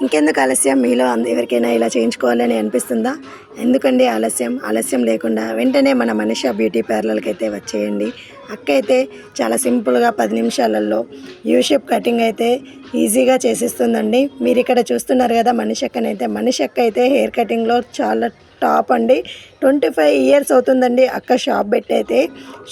ఇంకెందుకు ఆలస్యం? మీలో అంద- ఎవరికైనా ఇలా చేయించుకోవాలని అనిపిస్తుందా? ఎందుకండి ఆలస్యం? ఆలస్యం లేకుండా వెంటనే మన మనిషి బ్యూటీ పార్లర్కి అయితే వచ్చేయండి. అక్క అయితే చాలా సింపుల్గా పది నిమిషాలలో యూ షేప్ కటింగ్ అయితే ఈజీగా చేసిస్తుందండి. మీరు ఇక్కడ చూస్తున్నారు కదా మనిషి అక్కనైతే. మనిషి అక్క అయితే హెయిర్ కటింగ్లో చాలా టాప్ అండి. ట్వంటీ ఫైవ్ ఇయర్స్ అవుతుందండి అక్క షాప్ పెట్టయితే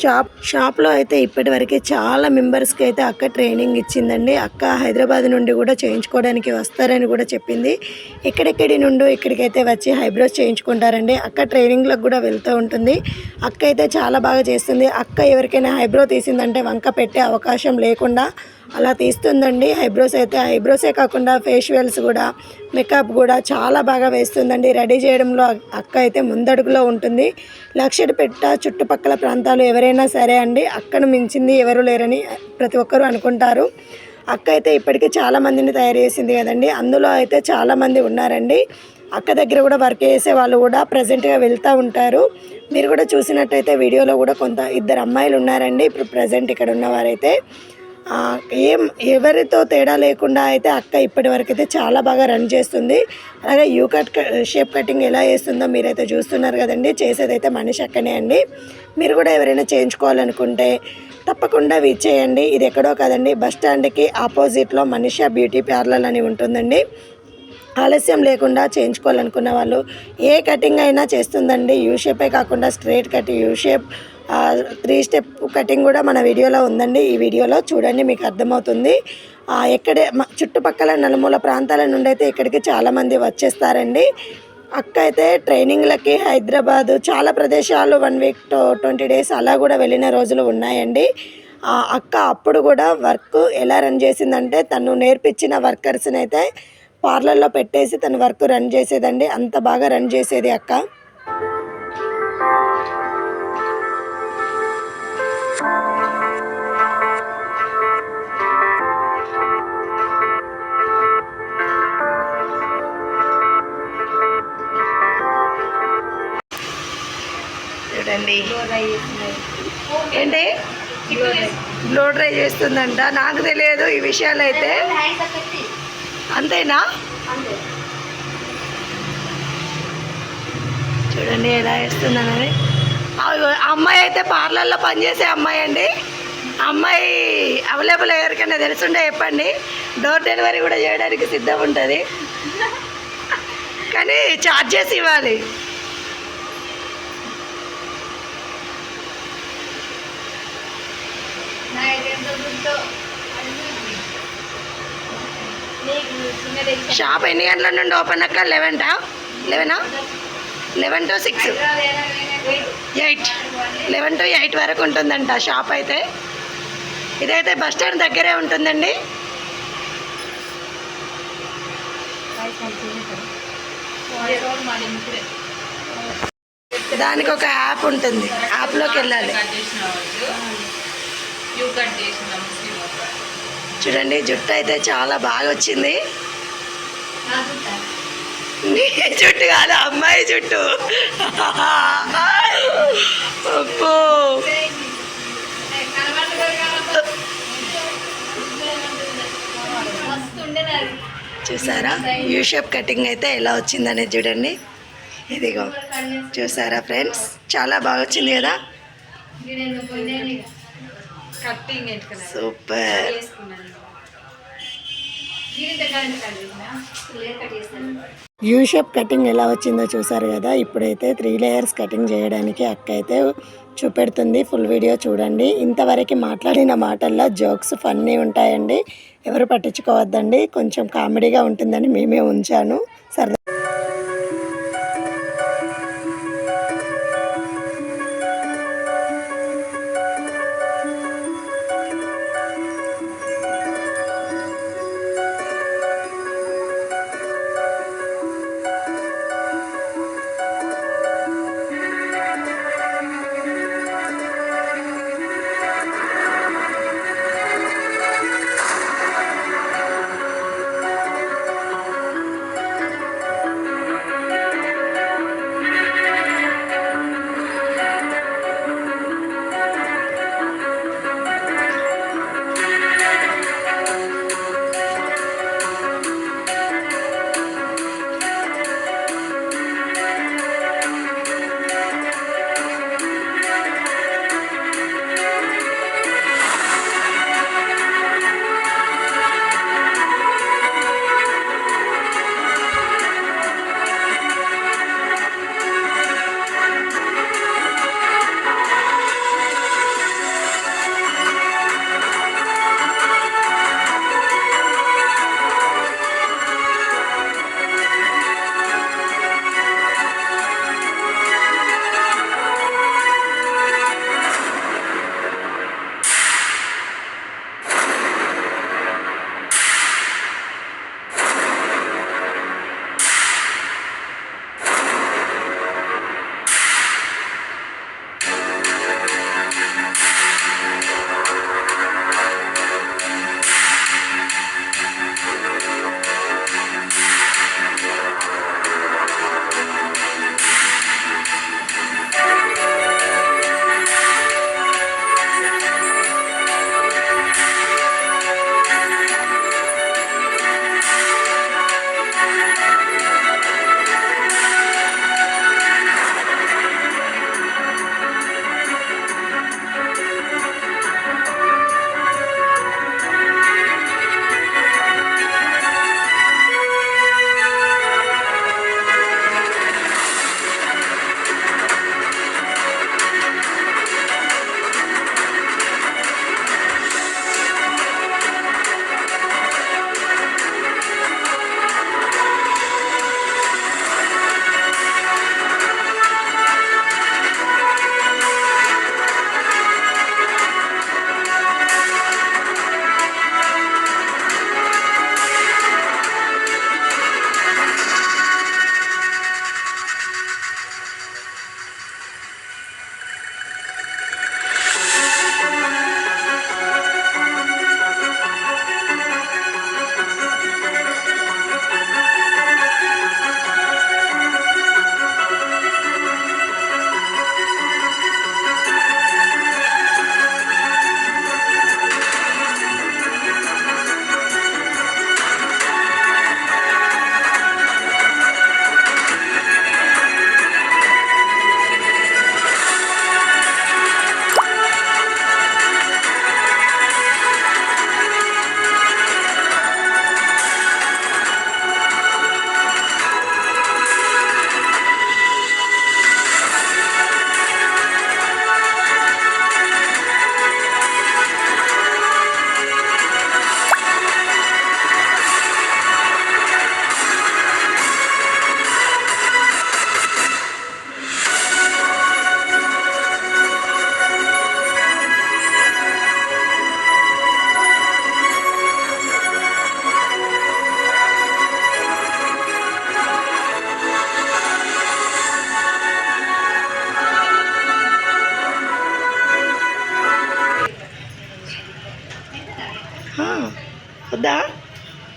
షాప్ షాప్లో అయితే ఇప్పటివరకు చాలా మెంబర్స్కి అయితే అక్క ట్రైనింగ్ ఇచ్చిందండి. అక్క హైదరాబాద్ నుండి కూడా చేయించుకోవడానికి వస్తారని కూడా చెప్పింది. ఎక్కడెక్కడి నుండి ఇక్కడికైతే వచ్చి హైబ్రోస్ చేయించుకుంటారండి. అక్క ట్రైనింగ్లకు కూడా వెళ్తూ ఉంటుంది. అక్క అయితే చాలా బాగా చేస్తుంది. అక్క ఎవరికైనా హైబ్రో తీసిందంటే వంక పెట్టే అవకాశం లేకుండా అలా తీస్తుందండి. ఐబ్రోస్ అయితే ఐబ్రోసే కాకుండా ఫేషియల్స్ కూడా మేకప్ కూడా చాలా బాగా వేస్తుందండి. రెడీ చేయడంలో అక్క అయితే ముందడుగులో ఉంటుంది. లక్షడు పెట్ట చుట్టుపక్కల ప్రాంతాలు ఎవరైనా సరే అండి అక్కను మించింది ఎవరు లేరని ప్రతి ఒక్కరూ అనుకుంటారు. అక్క అయితే ఇప్పటికీ చాలా మందిని తయారు చేసింది కదండి. అందులో అయితే చాలామంది ఉన్నారండి. అక్క దగ్గర కూడా వర్క్ చేసే వాళ్ళు కూడా ప్రజెంట్గా వెళ్తూ ఉంటారు. మీరు కూడా చూసినట్టయితే వీడియోలో కూడా కొంత ఇద్దరు అమ్మాయిలు ఉన్నారండి. ఇప్పుడు ప్రజెంట్ ఇక్కడ ఉన్నవారైతే. ఏం ఎవరితో తేడా లేకుండా అయితే అక్క ఇప్పటి వరకు అయితే చాలా బాగా రన్ చేస్తుంది. అలాగే యూ కట్ షేప్ కటింగ్ ఎలా చేస్తుందో మీరైతే చూస్తున్నారు కదండి. చేసేదైతే మనిషి అక్కనే అండి. మీరు కూడా ఎవరైనా చేయించుకోవాలనుకుంటే తప్పకుండా విచ్చేయండి ఇది ఎక్కడో కదండి బస్ స్టాండ్కి ఆపోజిట్లో మనిషా బ్యూటీ పార్లర్ అని ఉంటుందండి. ఆలస్యం లేకుండా చేయించుకోవాలనుకున్న వాళ్ళు ఏ కటింగ్ అయినా చేస్తుందండి. యూ షేపే కాకుండా straight cut U shape three step cutting కూడా మన వీడియోలో ఉందండి. ఈ వీడియోలో చూడండి మీకు అర్థమవుతుంది. ఎక్కడే చుట్టుపక్కల నలుమూల ప్రాంతాల నుండి అయితే ఇక్కడికి చాలామంది వచ్చేస్తారండి. అక్క అయితే ట్రైనింగ్లకి హైదరాబాదు చాలా ప్రదేశాలు వన్ వీక్ ట్వంటీ డేస్ అలా కూడా వెళ్ళిన రోజులు ఉన్నాయండి. అక్క అప్పుడు కూడా వర్క్ ఎలా రన్ చేసిందంటే తను నేర్పించిన వర్కర్స్ని అయితే పార్లర్లో పెట్టేసి తన వర్క్ రన్ చేసేదండి. అంత బాగా రన్ చేసేది అక్క. చూడండి. ఏంటి? బ్లో డ్రై చేస్తుందంట. నాకు తెలియదు ఈ విషయాలు అయితే అంతేనా? చూడండి ఎలా వేస్తున్నానని అమ్మాయి అయితే పార్లర్లో పనిచేసే అమ్మాయి అండి. అమ్మాయి అవైలబుల్ ఎవరికైనా తెలుసుంటే చెప్పండి. డోర్ డెలివరీ కూడా చేయడానికి సిద్ధం ఉంటుంది. కానీ ఛార్జెస్ ఇవ్వాలి. షాప్ ఎన్ని గంటల నుండి ఓపెన్ అక్క లెవెన్టా లెవెనా eleven to six? Eight. Eleven to eight వరకు ఉంటుందంట షాప్ అయితే. ఇదైతే బస్ స్టాండ్ దగ్గరే ఉంటుందండి. దానికి ఒక యాప్ ఉంటుంది. యాప్లోకి వెళ్ళాలి. చూడండి జుట్టు అయితే చాలా బాగా వచ్చింది. నీ జుట్టు కాదు అమ్మాయి జుట్టు. అబ్బో. చూసారా? యూ షేప్ కటింగ్ అయితే ఎలా వచ్చిందనేది చూడండి. ఇదిగో చూసారా ఫ్రెండ్స్? చాలా బాగా వచ్చింది కదా? సూపర్. యూ షేప్ కటింగ్ ఎలా వచ్చిందో చూసారు కదా ఇప్పుడైతే త్రీ లేయర్స్ కటింగ్ చేయడానికి అక్క అయితే చూపెడుతుంది. ఫుల్ వీడియో చూడండి. ఇంతవరకు మాట్లాడిన మాటల్లో జోక్స్ ఫన్నీ ఉంటాయండి. ఎవరు పట్టించుకోవద్దండి. కొంచెం కామెడీగా ఉంటుందని మేమే ఉంచాను. సరదా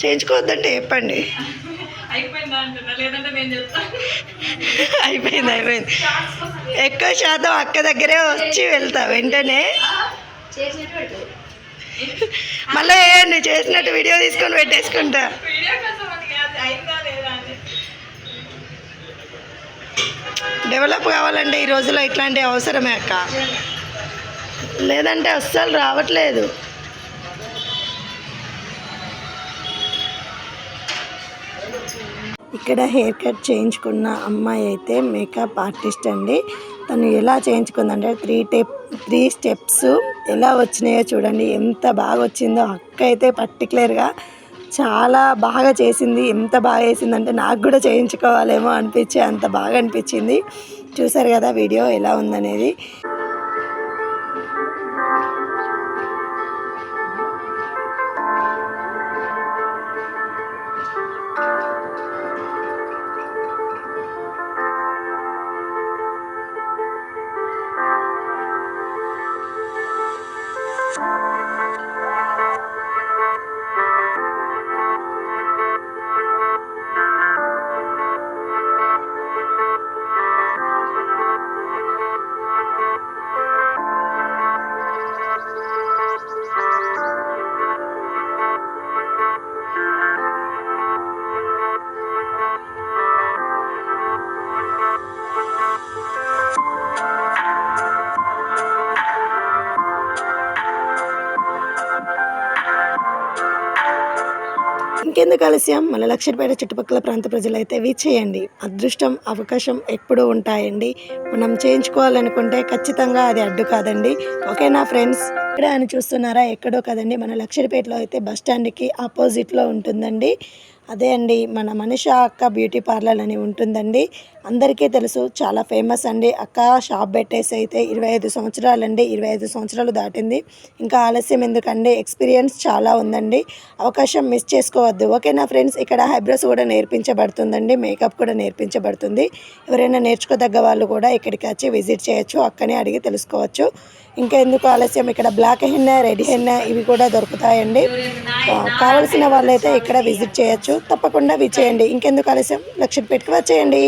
చేయించుకోవద్దంటే చెప్పండి. అయిపోయిందా అయిపోయింది ఎక్కువ శాతం అక్క దగ్గరే వచ్చి వెళ్తా వెంటనే. మళ్ళీ వేయండి చేసినట్టు వీడియో తీసుకొని పెట్టేసుకుంటా. డెవలప్ కావాలంటే ఈ రోజుల్లో ఇట్లాంటి అవసరమే అక్క. లేదంటే అస్సలు రావట్లేదు. ఇక్కడ హెయిర్ కట్ చేయించుకున్న అమ్మాయి అయితే మేకప్ ఆర్టిస్ట్ అండి. తను ఎలా చేయించుకుందంటే త్రీ టెప్ త్రీ స్టెప్స్ ఎలా వచ్చినాయో చూడండి. ఎంత బాగా వచ్చిందో అక్క అయితే పర్టికులర్గా చాలా బాగా చేసింది. ఎంత బాగా చేసిందంటే నాకు కూడా చేయించుకోవాలేమో అనిపించి అంత బాగా అనిపించింది. చూసారు కదా వీడియో ఎలా ఉందనేది. ఇంకెందుకు ఆలస్యం? మన లక్ష్మీపేట చుట్టుపక్కల ప్రాంత ప్రజలైతే చేయండి అదృష్టం అవకాశం ఎప్పుడూ ఉంటాయండి. మనం చేయించుకోవాలనుకుంటే ఖచ్చితంగా అది అడ్డు కాదండి. ఓకేనా ఫ్రెండ్స్? ఇక్కడ అని చూస్తున్నారా? ఎక్కడో కదండి. మన లక్ష్మీపేటలో అయితే బస్ స్టాండ్కి ఆపోజిట్లో ఉంటుందండి. అదే అండి మన మనిష అక్క బ్యూటీ పార్లర్ అని ఉంటుందండి. అందరికీ తెలుసు చాలా ఫేమస్ అండి. అక్క షాప్ పెట్టేసి అయితే ఇరవై ఐదు సంవత్సరాలండి ఇరవై ఐదు సంవత్సరాలు దాటింది. ఇంకా ఆలస్యం ఎందుకండి ఎక్స్పీరియన్స్ చాలా ఉందండి. అవకాశం మిస్ చేసుకోవద్దు. ఓకేనా ఫ్రెండ్స్? ఇక్కడ హైబ్రోస్ కూడా నేర్పించబడుతుందండి మేకప్ కూడా నేర్పించబడుతుంది. ఎవరైనా నేర్చుకోదగ్గ వాళ్ళు కూడా ఇక్కడికి వచ్చి విజిట్ చేయొచ్చు అక్కనే అడిగి తెలుసుకోవచ్చు. ఇంకా ఎందుకు ఆలస్యం? ఇక్కడ బ్లాక్ హెన్న రెడ్ హెన్న ఇవి కూడా దొరుకుతాయండి. కావలసిన వాళ్ళైతే ఇక్కడ విజిట్ చేయొచ్చు. తప్పకుండా విచ్చేయండి ఇంకెందుకు ఆలస్యం? లక్షపేటకి వచ్చేయండి